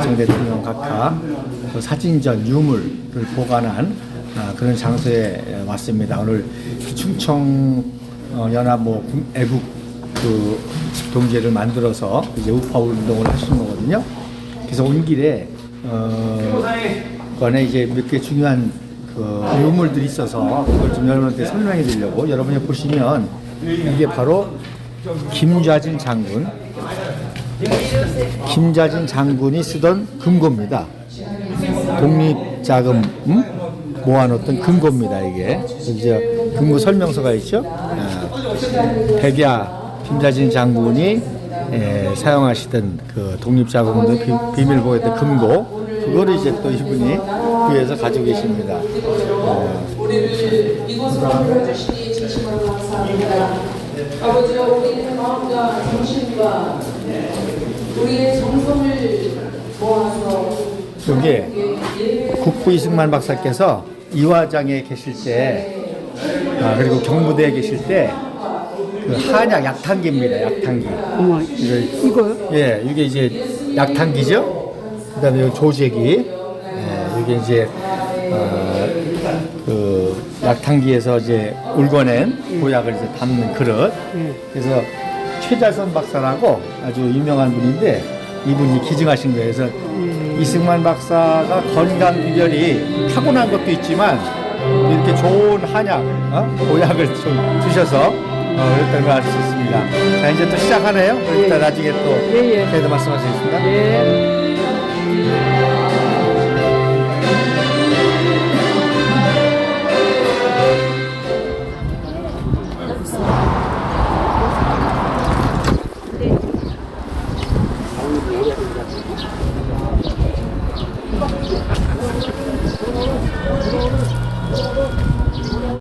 이창 대통령 각하 그 사진전 유물을 보관한 아, 그런 장소에 왔습니다. 오늘 충청 어, 연합 뭐 군- 애국 그 동지를 만들어서 이제 우파 운동을 하시는 거거든요. 그래서 온 길에 어, 관에 이제 몇 개 중요한 그 유물들이 있어서 그걸 좀 여러분한테 설명해 드리려고 여러분이 보시면 이게 바로 김좌진 장군 김좌진 장군이 쓰던 금고입니다. 독립자금 음? 모아놓던 금고입니다. 이게 이제 금고 설명서가 있죠. 아, 백야 김좌진 장군이 에, 사용하시던 그 독립자금도 비- 비밀보호했던 금고 그거를 이제 또 이분이 구해서 가지고 계십니다. 어. 아버지여 우리의 마음과 정신과 우리의 정성을 모아서 여기 국부 이승만 박사께서 이화장에 계실 때 아, 그리고 경무대에 계실 때 그 한약 약탕기입니다. 약탕기. 어머, 이거 이거요? 예, 이게 이제 약탕기죠. 그다음에 이 조제기. 예, 이게 이제 어, 그 약탕기에서 이제 울궈낸 보약을 이제 담는 그릇. 그래서 최자선 박사라고 아주 유명한 분인데 이분이 기증하신 거예요. 그래서 이승만 박사가 건강 비결이 타고난 것도 있지만 이렇게 좋은 한약, 어? 보약을 좀 드셔서 어, 그랬던 걸알 수 있습니다. 자, 이제 또 시작하네요. 일단 나중에 또 예, 예. 계속 말씀하시겠습니다. 예.